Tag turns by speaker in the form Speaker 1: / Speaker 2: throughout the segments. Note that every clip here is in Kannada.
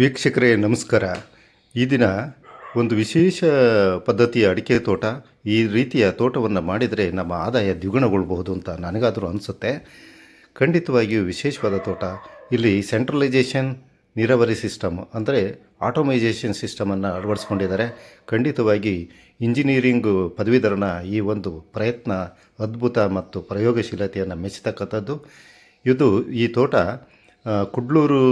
Speaker 1: ವೀಕ್ಷಕರೇ, ನಮಸ್ಕಾರ. ಈ ದಿನ ಒಂದು ವಿಶೇಷ ಪದ್ಧತಿಯ ಅಡಿಕೆ ತೋಟ, ಈ ರೀತಿಯ ತೋಟವನ್ನು ಮಾಡಿದರೆ ನಮ್ಮ ಆದಾಯ ದ್ವಿಗುಣಗೊಳ್ಳಬಹುದು ಅಂತ ನನಗಾದರೂ ಅನಿಸುತ್ತೆ. ಖಂಡಿತವಾಗಿಯೂ ವಿಶೇಷವಾದ ತೋಟ. ಇಲ್ಲಿ ಸೆಂಟ್ರಲೈಜೇಷನ್ ನೀರಾವರಿ ಸಿಸ್ಟಮ್ ಅಂದರೆ ಆಟೋಮೈಜೇಷನ್ ಸಿಸ್ಟಮನ್ನು ಅಳವಡಿಸ್ಕೊಂಡಿದ್ದಾರೆ. ಖಂಡಿತವಾಗಿ ಇಂಜಿನಿಯರಿಂಗ್ ಪದವೀಧರನ ಈ ಒಂದು ಪ್ರಯತ್ನ ಅದ್ಭುತ ಮತ್ತು ಪ್ರಯೋಗಶೀಲತೆಯನ್ನು ಮೆಚ್ಚತಕ್ಕಂಥದ್ದು. ಇದು ಈ ತೋಟ ಕುಡ್ಲೂರು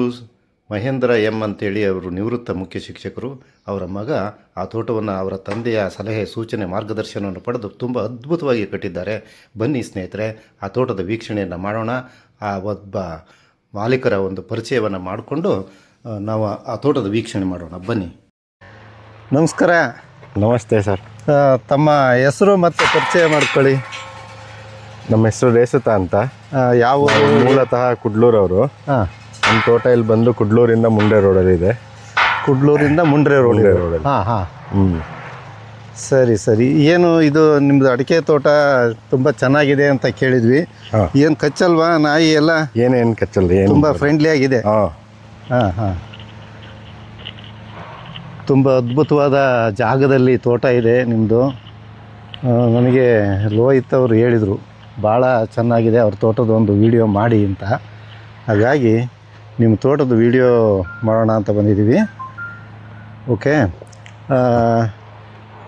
Speaker 1: ಮಹೇಂದ್ರ ಎಂ ಅಂತೇಳಿ ಅವರು ನಿವೃತ್ತ ಮುಖ್ಯ ಶಿಕ್ಷಕರು. ಅವರ ಮಗ ಆ ತೋಟವನ್ನು ಅವರ ತಂದೆಯ ಸಲಹೆ ಸೂಚನೆ ಮಾರ್ಗದರ್ಶನವನ್ನು ಪಡೆದು ತುಂಬ ಅದ್ಭುತವಾಗಿ ಕಟ್ಟಿದ್ದಾರೆ. ಬನ್ನಿ ಸ್ನೇಹಿತರೆ ಆ ತೋಟದ ವೀಕ್ಷಣೆಯನ್ನು ಮಾಡೋಣ. ಆ ಒಬ್ಬ ಮಾಲೀಕರ ಒಂದು ಪರಿಚಯವನ್ನು ಮಾಡಿಕೊಂಡು ನಾವು ಆ ತೋಟದ ವೀಕ್ಷಣೆ ಮಾಡೋಣ. ಬನ್ನಿ. ನಮಸ್ಕಾರ.
Speaker 2: ನಮಸ್ತೆ ಸರ್.
Speaker 1: ತಮ್ಮ ಹೆಸರು ಮತ್ತು ಪರಿಚಯ ಮಾಡ್ಕೊಳ್ಳಿ.
Speaker 2: ನಮ್ಮ ಹೆಸರು ರೇಸುತ ಅಂತ.
Speaker 1: ಯಾವ
Speaker 2: ಮೂಲತಃ ಕುಡ್ಲೂರವರು.
Speaker 1: ಹಾಂ
Speaker 2: ನಮ್ಮ ತೋಟ ಇಲ್ಲಿ ಬಂದು ಕುಡ್ಲೂರಿಂದ ಮುಂಡೆ ರೋಡಲ್ಲಿ ಇದೆ.
Speaker 1: ಕುಡ್ಲೂರಿಂದ ಮುಂಡ್ರೆ ರೋಡ್
Speaker 2: ಮುಂಡ್ರೆ ರೋಡಲ್ಲಿ.
Speaker 1: ಹಾಂ ಹಾಂ.
Speaker 2: ಹ್ಞೂ
Speaker 1: ಸರಿ ಸರಿ. ಏನು ಇದು ನಿಮ್ಮದು ಅಡಿಕೆ ತೋಟ ತುಂಬ ಚೆನ್ನಾಗಿದೆ ಅಂತ ಕೇಳಿದ್ವಿ.
Speaker 2: ಹಾ.
Speaker 1: ಏನು ಕಚ್ಚಲ್ವಾ ನಾಯಿ ಎಲ್ಲ?
Speaker 2: ಏನೇನು ಕಚ್ಚಲ್ಲ ಏನು
Speaker 1: ತುಂಬ ಫ್ರೆಂಡ್ಲಿ ಆಗಿದೆ.
Speaker 2: ಹಾಂ.
Speaker 1: ಹಾಂ ಹಾಂ. ತುಂಬ ಅದ್ಭುತವಾದ ಜಾಗದಲ್ಲಿ ತೋಟ ಇದೆ ನಿಮ್ಮದು ನನಗೆ ಲೋಹಿತ್ ಅವರು ಹೇಳಿದರು ಭಾಳ ಚೆನ್ನಾಗಿದೆ ಅವ್ರ ತೋಟದ ಒಂದು ವಿಡಿಯೋ ಮಾಡಿ ಅಂತ. ಹಾಗಾಗಿ ನಿಮ್ಮ ತೋಟದ ವಿಡಿಯೋ ಮಾಡೋಣ ಅಂತ ಬಂದಿದ್ದೀವಿ. ಓಕೆ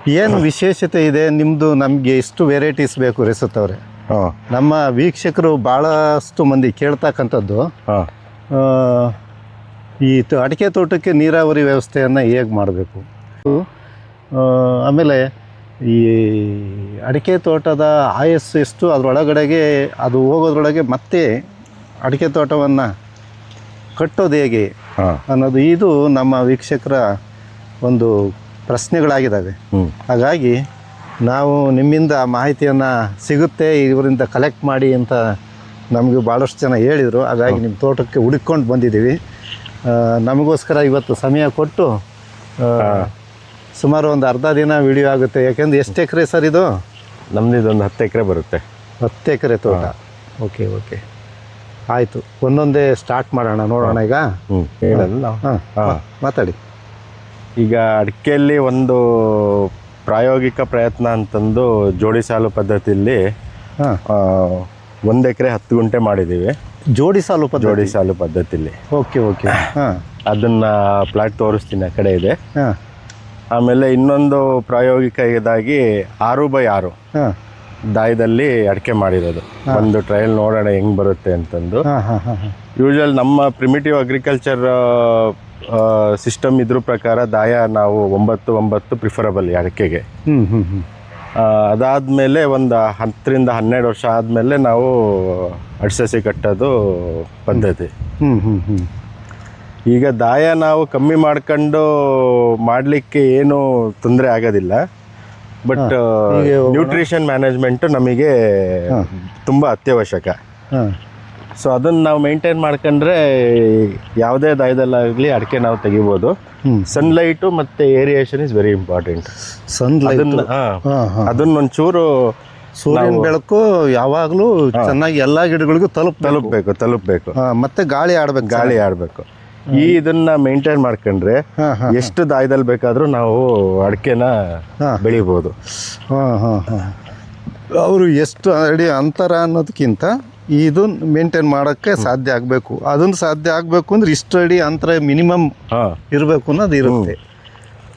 Speaker 1: ಏನು ವಿಶೇಷತೆ ಇದೆ? ನಿಮ್ಮದು ನಮಗೆ ಇಷ್ಟು ವೆರೈಟೀಸ್ ಬೇಕು ರೆಸುತ್ತವ್ರೆ
Speaker 2: ಹಾಂ.
Speaker 1: ನಮ್ಮ ವೀಕ್ಷಕರು ಭಾಳಷ್ಟು ಮಂದಿ ಕೇಳ್ತಕ್ಕಂಥದ್ದು. ಈ ತ- ಅಡಿಕೆ ತೋಟಕ್ಕೆ ನೀರಾವರಿ ವ್ಯವಸ್ಥೆಯನ್ನು ಹೇಗೆ ಮಾಡಬೇಕು? ಆಮೇಲೆ ಈ ಅಡಿಕೆ ತೋಟದ ಆಯಸ್ಸು ಎಷ್ಟು? ಅದರೊಳಗಡೆಗೆ ಅದು ಹೋಗೋದ್ರೊಳಗೆ ಮತ್ತೆ ಅಡಿಕೆ ತೋಟವನ್ನು ಕಟ್ಟೋದು ಹೇಗೆ ಅನ್ನೋದು ಇದು ನಮ್ಮ ವೀಕ್ಷಕರ ಒಂದು ಪ್ರಶ್ನೆಗಳಾಗಿದ್ದಾವೆ. ಹಾಗಾಗಿ ನಾವು ನಿಮ್ಮಿಂದ ಮಾಹಿತಿಯನ್ನು ಸಿಗುತ್ತೆ ಇವರಿಂದ ಕಲೆಕ್ಟ್ ಮಾಡಿ ಅಂತ ನಮಗೆ ಭಾಳಷ್ಟು ಜನ ಹೇಳಿದರು. ಹಾಗಾಗಿ ನಿಮ್ಮ ತೋಟಕ್ಕೆ ಹುಡುಕೊಂಡು ಬಂದಿದ್ದೀವಿ. ನಮಗೋಸ್ಕರ ಇವತ್ತು ಸಮಯ ಕೊಟ್ಟು ಸುಮಾರು ಒಂದು ಅರ್ಧ ದಿನ ವಿಡಿಯೋ ಆಗುತ್ತೆ. ಯಾಕೆಂದ್ರೆ ಎಷ್ಟು ಎಕರೆ ಸರ್ ಇದು?
Speaker 2: ನಮ್ದು ಇದೊಂದು ಹತ್ತು ಎಕರೆ ಬರುತ್ತೆ.
Speaker 1: ಹತ್ತು ಎಕರೆ ತೋಟ. Okay okay. ಆಯಿತು. ಒಂದೊಂದೇ ಸ್ಟಾರ್ಟ್ ಮಾಡೋಣ ನೋಡೋಣ ಈಗ.
Speaker 2: ಹೇಳಲ್ಲ
Speaker 1: ಮಾತಾಡಿ.
Speaker 2: ಈಗ ಅಡಿಕೆಯಲ್ಲಿ ಒಂದು ಪ್ರಾಯೋಗಿಕ ಪ್ರಯತ್ನ ಅಂತಂದು ಜೋಡಿ ಸಾಲು ಪದ್ಧತಿಯಲ್ಲಿ ಒಂದು ಎಕರೆ ಹತ್ತು ಗುಂಟೆ ಮಾಡಿದ್ದೀವಿ
Speaker 1: ಜೋಡಿ ಸಾಲು
Speaker 2: ಜೋಡಿ ಸಾಲು ಪದ್ಧತಿಲಿ.
Speaker 1: Okay okay. ಅದನ್ನ
Speaker 2: ಅದನ್ನು ಪ್ಲಾಟ್ ತೋರಿಸ್ತೀನಿ ಆ ಕಡೆ ಇದೆ. ಆಮೇಲೆ ಇನ್ನೊಂದು ಪ್ರಾಯೋಗಿಕ ಇದಾಗಿ ಆರು ಬೈ ಆರು.
Speaker 1: ಹಾಂ.
Speaker 2: ದಾಯದಲ್ಲಿ ಅಡಿಕೆ ಮಾಡಿರೋದು. ಒಂದು ಟ್ರಯಲ್ ನೋಡೋಣ ಹೆಂಗ್ ಬರುತ್ತೆ ಅಂತಂದು. ಯೂಶಲ್ ನಮ್ಮ ಪ್ರಿಮಿಟಿವ್ ಅಗ್ರಿಕಲ್ಚರ್ ಸಿಸ್ಟಮ್ ಇದ್ರ ಪ್ರಕಾರ ದಾಯ ನಾವು ಒಂಬತ್ತು ಒಂಬತ್ತು ಪ್ರಿಫರಬಲ್ ಅಡಿಕೆಗೆ. ಅದಾದ್ಮೇಲೆ ಒಂದು ಹತ್ತರಿಂದ ಹನ್ನೆರಡು ವರ್ಷ ಆದಮೇಲೆ ನಾವು ಅಡ್ಸಸಿ ಕಟ್ಟೋದು ಪದ್ಧತಿ. ಈಗ ದಾಯ ನಾವು ಕಮ್ಮಿ ಮಾಡ್ಕೊಂಡು ಮಾಡಲಿಕ್ಕೆ ಏನು ತೊಂದರೆ ಆಗೋದಿಲ್ಲ. ಬಟ್ ನ್ಯೂಟ್ರಿಷನ್ ಮ್ಯಾನೇಜ್ಮೆಂಟ್ ನಮಗೆ ತುಂಬ ಅತ್ಯವಶ್ಯಕ. ಸೊ ಅದನ್ನು ನಾವು ಮೇಂಟೈನ್ ಮಾಡ್ಕೊಂಡ್ರೆ ಯಾವುದೇ ದಾಯದಲ್ಲಾಗಲಿ ಅಡಿಕೆ ನಾವು ತೆಗಿಬೋದು. ಸನ್ಲೈಟು ಮತ್ತು aeration is very important
Speaker 1: sunlight
Speaker 2: ಅದನ್ನೊಂಚೂರು
Speaker 1: ಸೂರ್ಯನ ಬೆಳಕು ಯಾವಾಗಲೂ ಚೆನ್ನಾಗಿ ಎಲ್ಲ ಗಿಡಗಳಿಗೂ ತಲುಪ
Speaker 2: ತಲುಪಬೇಕು ತಲುಪಬೇಕು.
Speaker 1: ಮತ್ತೆ ಗಾಳಿ ಆಡ್ಬೇಕು
Speaker 2: ಗಾಳಿ ಆಡಬೇಕು. ಈ ಇದನ್ನ ಮೇಂಟೈನ್ ಮಾಡ್ಕೊಂಡ್ರೆ ಎಷ್ಟು ದಾಯದಲ್ಲಿ ಬೇಕಾದರೂ ನಾವು ಅಡಿಕೆನ
Speaker 1: ಹಾಂ. ಅವರು ಎಷ್ಟು ಅಡಿ ಅಂತರ ಅನ್ನೋದಕ್ಕಿಂತ ಇದು ಮೇಂಟೈನ್ ಮಾಡೋಕ್ಕೆ ಸಾಧ್ಯ ಆಗಬೇಕು. ಅದನ್ನು ಸಾಧ್ಯ ಆಗಬೇಕು ಅಂದ್ರೆ ಇಷ್ಟು ಅಡಿ ಅಂತರ ಮಿನಿಮಮ್
Speaker 2: ಹಾಂ.
Speaker 1: ಇರಬೇಕು ಅನ್ನೋದು ಇರುತ್ತೆ.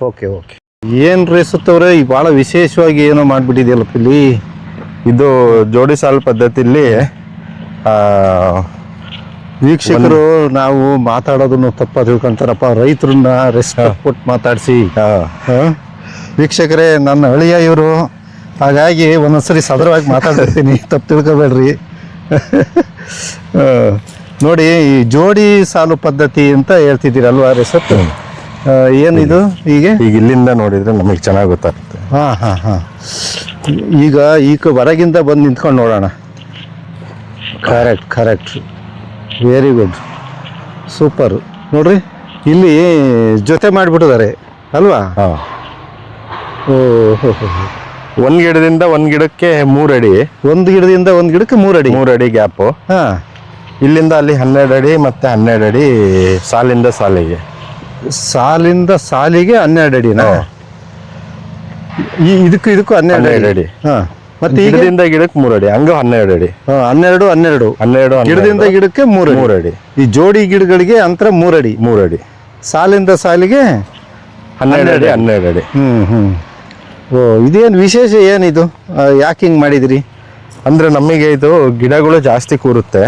Speaker 1: Okay okay. ಏನು ರೇಸುತ್ತವ್ರೆ ಈ ಭಾಳ ವಿಶೇಷವಾಗಿ ಏನೋ ಮಾಡಿಬಿಟ್ಟಿದೆಯಲ್ಲಪ್ಪ ಇಲ್ಲಿ
Speaker 2: ಇದು ಜೋಡಿ ಸಾಲು ಪದ್ಧತಿಲಿ ಆ,
Speaker 1: ವೀಕ್ಷಕರು ನಾವು ಮಾತಾಡೋದನ್ನು ತಪ್ಪ ತಿಳ್ಕೊಂತಾರಪ್ಪ. ರೈತರನ್ನ ರೆಸ್ಪೆಕ್ಟ್ ಕೊಟ್ಟು ಮಾತಾಡಿಸಿ. ವೀಕ್ಷಕರೇ ನನ್ನ ಅಳಿಯ ಇವರು ಹಾಗಾಗಿ ಒಂದೊಂದ್ಸರಿ ಸದರವಾಗಿ ಮಾತಾಡಿರ್ತೀನಿ ತಪ್ಪು ತಿಳ್ಕೊಬೇಡ್ರಿ. ನೋಡಿ ಈ ಜೋಡಿ ಸಾಲು ಪದ್ಧತಿ ಅಂತ ಹೇಳ್ತಿದ್ದೀರಲ್ವಾ ರೆಸತ್ ಏನಿದು ಹೀಗೆ.
Speaker 2: ಈಗ ಇಲ್ಲಿಂದ ನೋಡಿದ್ರೆ ನಮಗೆ ಚೆನ್ನಾಗಿ ಗೊತ್ತಾಗುತ್ತೆ.
Speaker 1: ಹಾಂ ಹಾಂ ಹಾಂ. ಈಗ ಈಗ ಹೊರಗಿಂದ ಬಂದು ನಿಂತ್ಕೊಂಡು ನೋಡೋಣ. Correct correct very good super ನೋಡ್ರಿ ಇಲ್ಲಿ ಜೊತೆ ಮಾಡಿಬಿಟ್ಟಿದ್ದಾರೆ. ಅಲ್ವಾ? ಓ ಹೋ.
Speaker 2: ಒಂದ್ ಗಿಡದಿಂದ ಒಂದು ಗಿಡಕ್ಕೆ ಮೂರು ಅಡಿ.
Speaker 1: ಒಂದು ಗಿಡದಿಂದ ಒಂದು ಗಿಡಕ್ಕೆ ಮೂರು ಅಡಿ.
Speaker 2: ಮೂರು ಅಡಿ ಗ್ಯಾಪು
Speaker 1: ಹಾಂ.
Speaker 2: ಇಲ್ಲಿಂದ ಅಲ್ಲಿ ಹನ್ನೆರಡು ಅಡಿ ಮತ್ತು ಹನ್ನೆರಡು ಅಡಿ ಸಾಲಿಂದ ಸಾಲಿಗೆ.
Speaker 1: ಸಾಲಿಂದ ಸಾಲಿಗೆ ಹನ್ನೆರಡು ಅಡಿನಾ? ಈ ಇದಕ್ಕೂ ಇದಕ್ಕೂ ಹನ್ನೆರಡು ಅಡಿ. ಹಾ. ಮತ್ತೆ
Speaker 2: ಗಿಡದಿಂದ ಗಿಡಕ್ಕೆ ಮೂರು ಅಡಿ ಹಂಗ ಹನ್ನೆರಡು ಅಡಿ.
Speaker 1: ಹನ್ನೆರಡು ಹನ್ನೆರಡು.
Speaker 2: ಹನ್ನೆರಡು
Speaker 1: ಗಿಡದಿಂದ ಗಿಡಕ್ಕೆ ಮೂರು
Speaker 2: ಮೂರು
Speaker 1: ಅಡಿ. ಈ ಜೋಡಿ ಗಿಡಗಳಿಗೆ ಅಂತರ ಮೂರಡಿ ಅಡಿ.
Speaker 2: ಮೂರು ಅಡಿ.
Speaker 1: ಸಾಲಿಂದ ಸಾಲಿಗೆ
Speaker 2: ಹನ್ನೆರಡು ಅಡಿ ಹನ್ನೆರಡು ಅಡಿ.
Speaker 1: ಹ್ಮ್ ಹ್ಮ್. ಓ ಇದೇನು ವಿಶೇಷ ಏನಿದು? ಯಾಕೆ ಹಿಂಗೆ ಮಾಡಿದಿರಿ?
Speaker 2: ಅಂದ್ರೆ ನಮಗೆ ಇದು ಗಿಡಗಳು ಜಾಸ್ತಿ ಕೂರುತ್ತೆ.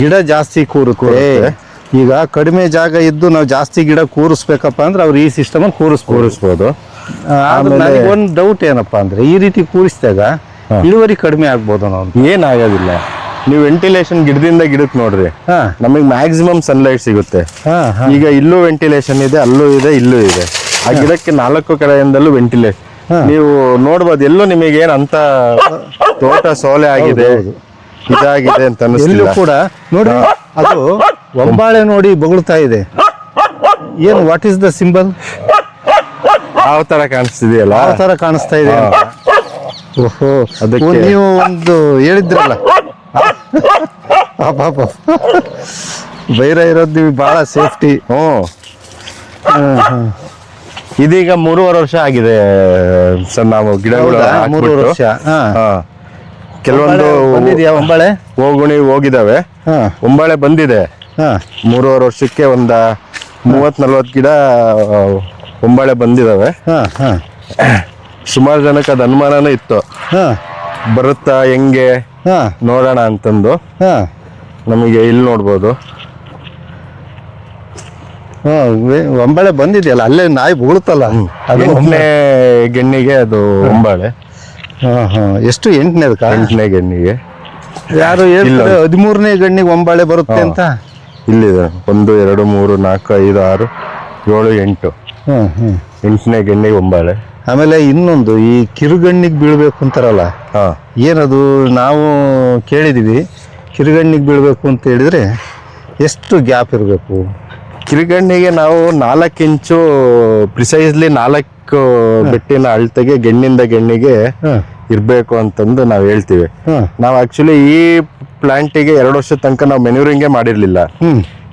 Speaker 1: ಗಿಡ ಜಾಸ್ತಿ ಕೂರುತ್ತೆ. ಈಗ ಕಡಿಮೆ ಜಾಗ ಇದ್ದು ನಾವು ಜಾಸ್ತಿ ಗಿಡ ಕೂರಿಸ್ಬೇಕಪ್ಪ ಅಂದ್ರೆ ಅವ್ರು ಈ ಸಿಸ್ಟಮ್ ಕೂರಿಸ್
Speaker 2: ಕೂರಿಸ್ಬೋದು.
Speaker 1: ಆದ್ರೆ ನನಗೆ ಒಂದು ಡೌಟ್ ಏನಪ್ಪಾ ಅಂದ್ರೆ ಈ ರೀತಿ ಕೂರಿಸಿದಾಗ ಇಳುವರಿ ಕಡಿಮೆ ಆಗ್ಬೋದು ನಾವು
Speaker 2: ಏನಾಗೋದಿಲ್ಲ ನೀವು ವೆಂಟಿಲೇಷನ್ ಗಿಡದಿಂದ ಗಿಡಕ್ಕೆ ನೋಡ್ರಿ.
Speaker 1: ಹಾ.
Speaker 2: ನಮಗೆ ಮ್ಯಾಕ್ಸಿಮಮ್ ಸನ್ಲೈಟ್ ಸಿಗುತ್ತೆ. ಈಗ ಇಲ್ಲೂ ವೆಂಟಿಲೇಷನ್ ಇದೆ ಅಲ್ಲೂ ಇದೆ ಇಲ್ಲೂ ಇದೆ. ಆ ಗಿಡಕ್ಕೆ ನಾಲ್ಕು ಕಡೆಯಿಂದಲೂ ವೆಂಟಿಲೇಷನ್ ನೀವು ನೋಡ್ಬೋದು ಎಲ್ಲೂ ನಿಮಗೆ ಏನ್ ಅಂತ ತೋಟ ಸೋಲೆ ಆಗಿದೆ ಇದಾಗಿದೆ ಅಂತ
Speaker 1: ಎಲ್ಲೂ
Speaker 2: ಅನಿಸ್ತಿಲ್ಲ
Speaker 1: ಕೂಡ ನೋಡಿ ಅದು ಒಂಬಾಳೆ ನೋಡಿ ಬೊಗಳ್ತಾ ಇದೆ. ಏನು ವಾಟ್ ಇಸ್ ದ ಸಿಂಬಲ್
Speaker 2: ಯಾವ ತರ ಕಾಣಿಸ್ತಿದೆಯಲ್ಲ?
Speaker 1: ಯಾವ ತರ ಕಾಣಿಸ್ತಾ ಇದೆ ಓಹೋ
Speaker 2: ಅದಕ್ಕೆ-
Speaker 1: ನೀವು ಒಂದು ಹೇಳಿದ್ರಲ್ಲ. ಪಾಪ ಬೈರ ಇರೋದು ನೀವು ಬಹಳ ಸೇಫ್ಟಿ.
Speaker 2: ಹ್ಞೂ. ಇದೀಗ ಮೂರುವರೆ ವರ್ಷ ಆಗಿದೆ ಸರ್ ನಾವು ಗಿಡಗಳು ಮೂರುವರೆ.
Speaker 1: ವರ್ಷ. ಹಾ.
Speaker 2: ಕೆಲವೊಂದು
Speaker 1: ಬಂದಿದ್ಯಾ ಒಂಬಳೆ?
Speaker 2: ಹೋಗುಣಿ ಹೋಗಿದಾವೆ
Speaker 1: ಹಾ.
Speaker 2: ಒಂಬಾಳೆ ಬಂದಿದೆ.
Speaker 1: ಹಾ.
Speaker 2: ಮೂರುವರೆ ವರ್ಷಕ್ಕೆ ಒಂದ ಮೂವತ್ ನಲ್ವತ್ ಗಿಡ ಆ, ಒಂಬಾಳೆ ಬಂದಿದಾವೆ
Speaker 1: ಹಾ ಹಾ.
Speaker 2: ಸುಮಾರು ಜನಕ್ಕೆ ಅದು ಅನುಮಾನನೂ ಇತ್ತು.
Speaker 1: ಹಾ.
Speaker 2: ಬರುತ್ತಾ ಹೆಂಗೆ?
Speaker 1: ಹಾ.
Speaker 2: ನೋಡೋಣ ಅಂತಂದು.
Speaker 1: ಹಾ.
Speaker 2: ನಮಗೆ ಇಲ್ಲಿ ನೋಡ್ಬೋದು.
Speaker 1: ಹಾ ವೇ- ಒಂಬಾಳೆ ಬಂದಿದೆಯಲ್ಲ ಅಲ್ಲೇ ನಾಯಿ ಬೀಳುತ್ತಲ್ಲ? ಅದು
Speaker 2: ಎಂಟನೇ ಗೆಣ್ಣಿಗೆ ಅದು ಒಂಬಾಳೆ.
Speaker 1: ಹಾ ಹಾ. ಎಷ್ಟು ಎಂಟನೇದಕ್ಕ
Speaker 2: ಎಂಟನೇ ಗೆಣ್ಣಿಗೆ.
Speaker 1: ಯಾರು ಹೇಳ್ತಾರೆ ಹದಿಮೂರನೇ ಗಣ್ಣಿಗೆ ಒಂಬಾಳೆ ಬರುತ್ತೆ ಅಂತ?
Speaker 2: ಇಲ್ಲಿದೆ ಒಂದು ಎರಡು ಮೂರು ನಾಲ್ಕು ಐದು ಆರು ಏಳು ಎಂಟು.
Speaker 1: ಹ್ಮ್ ಹ್ಮ್
Speaker 2: ಎಂಟನೇ ಗೆಣ್ಣಿಗೆ ಒಂಬಾಳೆ.
Speaker 1: ಆಮೇಲೆ ಇನ್ನೊಂದು ಈ ಕಿರುಗಣ್ಣಿಗೆ ಬೀಳ್ಬೇಕು ಅಂತಾರಲ್ಲ
Speaker 2: ಹಾ.
Speaker 1: ಏನದು ನಾವು ಕೇಳಿದೀವಿ ಕಿರುಗಣ್ಣಿಗೆ ಬೀಳ್ಬೇಕು ಅಂತ ಹೇಳಿದ್ರೆ ಎಷ್ಟು ಗ್ಯಾಪ್ ಇರಬೇಕು?
Speaker 2: ಕಿರುಗಣ್ಣಿಗೆ ನಾವು ನಾಲ್ಕು ಇಂಚು ಪ್ರಿಸೈಸ್ಲಿ ನಾಲ್ಕು ಬೆಟ್ಟಿನ ಅಳತೆಗೆ ಗೆಣ್ಣಿಂದ ಗೆಣ್ಣಿಗೆ ಇರಬೇಕು ಅಂತಂದು ನಾವು ಹೇಳ್ತೀವಿ. ನಾವು ಆಕ್ಚುಲಿ ಈ ಪ್ಲಾಂಟಿಗೆ ಎರಡು ವರ್ಷದ ತನಕ ನಾವು ಮೆನ್ಯೂರಿಂಗೇ ಮಾಡಿರಲಿಲ್ಲ.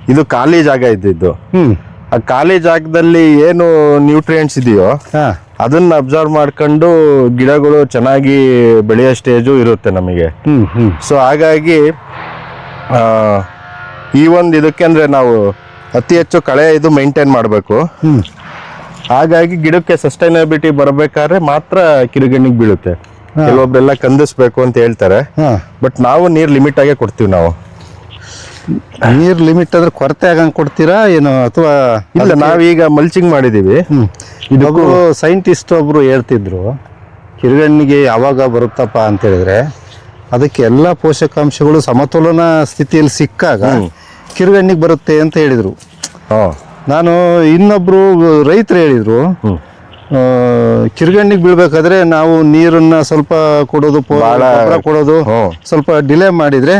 Speaker 2: ಇದು ಖಾಲಿ ಜಾಗ ಇದ್ದಿದ್ದು. ಆ ಖಾಲಿ ಜಾಗದಲ್ಲಿ ಏನು ನ್ಯೂಟ್ರಿಯೆಂಟ್ಸ್ ಇದೆಯೋ
Speaker 1: ಹಾಂ.
Speaker 2: ಅದನ್ನ ಅಬ್ಸರ್ವ್ ಮಾಡ್ಕೊಂಡು ಗಿಡಗಳು ಚೆನ್ನಾಗಿ ಬೆಳೆಯೋ ಸ್ಟೇಜು ಇರುತ್ತೆ ನಮಗೆ. ಸೊ ಹಾಗಾಗಿ ಆ, ಈ ಒಂದು ಇದಕ್ಕೆ ಅಂದ್ರೆ ನಾವು ಅತಿ ಹೆಚ್ಚು ಕಳೆ ಇದು ಮೇಂಟೈನ್ ಮಾಡಬೇಕು. ಹಾಗಾಗಿ ಗಿಡಕ್ಕೆ ಸಸ್ಟೈನಬಿಲಿಟಿ ಬರಬೇಕಾದ್ರೆ ಮಾತ್ರ ಕಿರುಗಣ್ಣಿಗೆ ಬೀಳುತ್ತೆ. ಕೆಲವೊಬ್ಬರೆಲ್ಲ ಕಂದಿಸ್ಬೇಕು ಅಂತ ಹೇಳ್ತಾರೆ. ಬಟ್ ನಾವು ನೀರ್ ಲಿಮಿಟ್ ಆಗೇ ಕೊಡ್ತೀವಿ ನಾವು.
Speaker 1: ನೀರ್ ಲಿಮಿಟ್ ಅಂದ್ರೆ ಕೊರತೆ ಆಗಂಗ್ ಕೊಡ್ತೀರಾ ಏನು ಅಥವಾ
Speaker 2: ಇಲ್ಲ ನಾವೀಗ ಮಲ್ಚಿಂಗ್ ಮಾಡಿದೀವಿ.
Speaker 1: ಇದಕ್ಕೂ ಸೈಂಟಿಸ್ಟ್ ಒಬ್ರು ಹೇಳ್ತಿದ್ರು ಕಿರುಗಣ್ಣಿಗೆ ಯಾವಾಗ ಬರುತ್ತಪ್ಪ? ಅಂತ ಹೇಳಿದ್ರೆ ಅದಕ್ಕೆ ಎಲ್ಲ ಪೋಷಕಾಂಶಗಳು ಸಮತೋಲನ ಸ್ಥಿತಿಯಲ್ಲಿ ಸಿಕ್ಕಾಗ ಕಿರುಗಣ್ಣಿಗೆ ಬರುತ್ತೆ ಅಂತ ಹೇಳಿದ್ರು. ನಾನು ಇನ್ನೊಬ್ರು ರೈತರು ಹೇಳಿದ್ರು ಕಿರುಗಣ್ಣಿಗೆ ಬೀಳ್ಬೇಕಾದ್ರೆ ನಾವು ನೀರನ್ನ ಸ್ವಲ್ಪ ಕೊಡೋದು ಕೊಡೋದು. ಸ್ವಲ್ಪ ಡಿಲೇ ಮಾಡಿದ್ರೆ.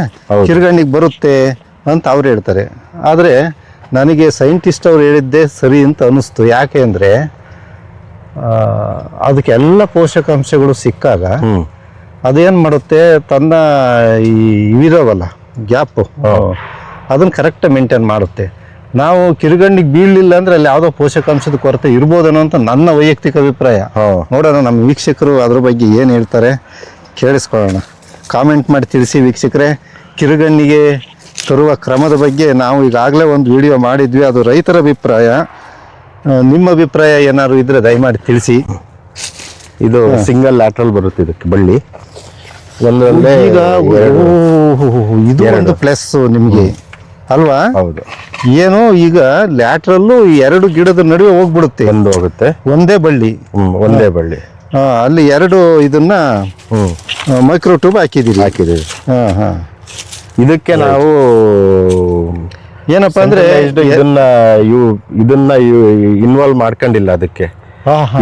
Speaker 1: ಕಿರುಗಣ್ಣಿಗೆ ಬರುತ್ತೆ ಅಂತ ಅವ್ರು ಹೇಳ್ತಾರೆ. ಆದರೆ ನನಗೆ ಸೈಂಟಿಸ್ಟ್ ಅವ್ರು ಹೇಳಿದ್ದೇ ಸರಿ ಅಂತ ಅನ್ನಿಸ್ತು. ಯಾಕೆ ಅಂದರೆ ಅದಕ್ಕೆಲ್ಲ ಪೋಷಕಾಂಶಗಳು ಸಿಕ್ಕಾಗ ಅದೇನು ಮಾಡುತ್ತೆ ತನ್ನ ಈ ಇವಿರೋವಲ್ಲ ಗ್ಯಾಪು. ಅದನ್ನು ಕರೆಕ್ಟ್ ಮೇಂಟೈನ್ ಮಾಡುತ್ತೆ. ನಾವು ಕಿರುಗಣ್ಣಿಗೆ ಬೀಳಲಿಲ್ಲ ಅಂದರೆ ಅಲ್ಲಿ ಯಾವುದೋ ಪೋಷಕಾಂಶದ ಕೊರತೆ ಇರ್ಬೋದೇನೋ ಅಂತ ನನ್ನ ವೈಯಕ್ತಿಕ ಅಭಿಪ್ರಾಯ.
Speaker 2: ಹಾಂ.
Speaker 1: ನೋಡೋಣ ನಮ್ಮ ವೀಕ್ಷಕರು ಅದ್ರ ಬಗ್ಗೆ ಏನು ಹೇಳ್ತಾರೆ ಕೇಳಿಸ್ಕೊಳ್ಳೋಣ. ಕಾಮೆಂಟ್ ಮಾಡಿ ತಿಳಿಸಿ ವೀಕ್ಷಕರೇ. ಕಿರುಗಣ್ಣಿಗೆ ತರುವ ಕ್ರಮದ ಬಗ್ಗೆ ನಾವು ಈಗಾಗಲೇ ಒಂದು ವಿಡಿಯೋ ಮಾಡಿದ್ವಿ. ಅದು ರೈತರ ಅಭಿಪ್ರಾಯ. ನಿಮ್ಮ ಅಭಿಪ್ರಾಯ ಏನಾದ್ರು ಇದ್ರೆ ದಯಮಾಡಿ ತಿಳಿಸಿ.
Speaker 2: ಇದು ಸಿಂಗಲ್ ಲ್ಯಾಟ್ರಲ್ ಬರುತ್ತೆ ಇದಕ್ಕೆ ಬಳ್ಳಿ. ಒಂದರಲ್ಲೇ
Speaker 1: ಈಗ ಇದು ಒಂದು ಪ್ಲಸ್ ನಿಮಗೆ. ಅಲ್ವಾ?
Speaker 2: ಹೌದು.
Speaker 1: ಏನು ಈಗ ಲ್ಯಾಟ್ರಲ್ಲು ಎರಡು ಗಿಡದ ನಡುವೆ ಹೋಗ್ಬಿಡುತ್ತೆ.
Speaker 2: ಒಂದು ಹೋಗುತ್ತೆ.
Speaker 1: ಒಂದೇ ಬಳ್ಳಿ.
Speaker 2: ಒಂದೇ ಬಳ್ಳಿ.
Speaker 1: ಅಲ್ಲಿ ಎರಡು ಇದನ್ನ ಮೈಕ್ರೋ ಟ್ಯೂಬ್ ಹಾಕಿದ್ದೀರಿ.
Speaker 2: ಹಾಕಿದ್ದೀವಿ
Speaker 1: ಹಾ ಹಾ.
Speaker 2: ಇದಕ್ಕೆ ನಾವು
Speaker 1: ಏನಪ್ಪ ಅಂದ್ರೆ
Speaker 2: ಇದನ್ನ ಇವು ಇದನ್ನ ಇನ್ವಾಲ್ವ್ ಮಾಡ್ಕೊಂಡಿಲ್ಲ ಅದಕ್ಕೆ.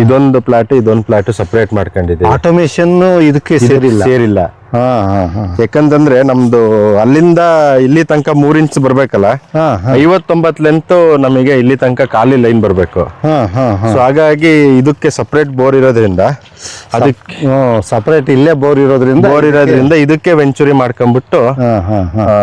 Speaker 2: ಇದೊಂದು ಪ್ಲಾಟ್ ಇದೊಂದು ಪ್ಲಾಟ್ ಸಪರೇಟ್ ಮಾಡ್ಕೊಂಡಿದ್ದೀವಿ.
Speaker 1: ಆಟೋಮೇಶನ್ ಇದಕ್ಕೆ ಸೇರಿಲ್ಲ.
Speaker 2: ಸೇರಿಲ್ಲ.
Speaker 1: ಹಾ ಹಾ ಹಾ.
Speaker 2: ಯಾಕಂತಂದ್ರೆ ನಮ್ದು ಅಲ್ಲಿಂದ ಇಲ್ಲಿ ತನಕ ಮೂರ್ ಇಂಚ್ ಬರ್ಬೇಕಲ್ಲ? ಐವತ್ತೊಂಬತ್ ಲೆಂತ್ ನಮಗೆ ಇಲ್ಲಿ ತನಕ ಖಾಲಿ ಲೈನ್ ಬರ್ಬೇಕು.
Speaker 1: ಹಾ ಹಾ ಹಾ.
Speaker 2: ಸೊ ಹಾಗಾಗಿ ಇದಕ್ಕೆ ಸಪರೇಟ್ ಬೋರ್ ಇರೋದ್ರಿಂದ ಅದಕ್ಕೆ
Speaker 1: ಸಪರೇಟ್ ಇಲ್ಲೇ ಬೋರ್ ಇರೋದ್ರಿಂದ
Speaker 2: ಬೋರ್ ಇರೋದ್ರಿಂದ ಇದಕ್ಕೆ ವೆಂಚುರಿ ಮಾಡ್ಕೊಂಡ್ಬಿಟ್ಟು
Speaker 1: ಹಾ ಹಾ ಹಾ.
Speaker 2: ಆ,